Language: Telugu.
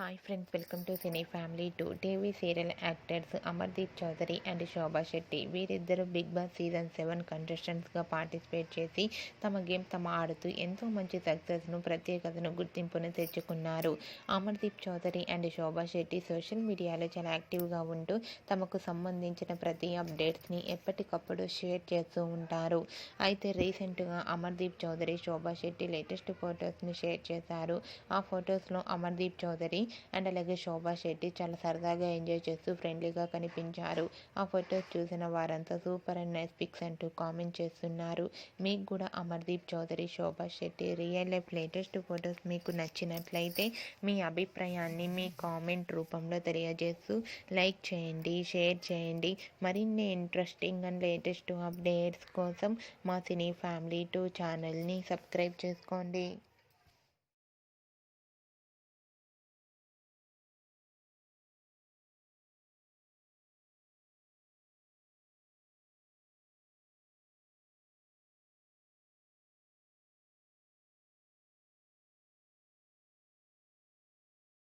Hi friends welcome to cine family two TV serial actors Amardeep Chowdary and Shobha Shetty వీరిద్దరూ బిగ్ బాస్ సీజన్ సెవెన్ కంటెస్టెంట్స్గా పార్టిసిపేట్ చేసి తమ గేమ్ తమ ఆడుతూ ఎంతో మంచి సక్సెస్ను ప్రత్యేకతను గుర్తింపును తెచ్చుకున్నారు. అమర్దీప్ చౌదరి అండ్ శోభా శెట్టి సోషల్ మీడియాలో చాలా యాక్టివ్గా ఉంటూ తమకు సంబంధించిన ప్రతి అప్డేట్స్ని ఎప్పటికప్పుడు షేర్ చేస్తూ ఉంటారు. అయితే రీసెంట్గా అమర్దీప్ చౌదరి శోభా శెట్టి లేటెస్ట్ ఫొటోస్ని షేర్ చేశారు. ఆ ఫొటోస్లో అమర్దీప్ చౌదరి అండ్ అలాగే శోభా శెట్టి చాలా సరదాగా ఎంజాయ్ చేస్తూ ఫ్రెండ్లీగా కనిపించారు. ఆ ఫొటోస్ చూసిన వారంతా సూపర్ అండ్ నైస్ పిక్స్ అంటూ కామెంట్ చేస్తున్నారు. మీకు కూడా Amardeep Chowdary Shobha Shetty real life latest photos మీకు నచ్చినట్లయితే మీ అభిప్రాయాన్ని మీ కామెంట్ రూపంలో తెలియజేస్తూ లైక్ చేయండి షేర్ చేయండి. మరిన్ని ఇంట్రెస్టింగ్ అండ్ లేటెస్ట్ అప్డేట్స్ కోసం మా సినీ ఫ్యామిలీ టూ ఛానల్ని సబ్స్క్రైబ్ చేసుకోండి.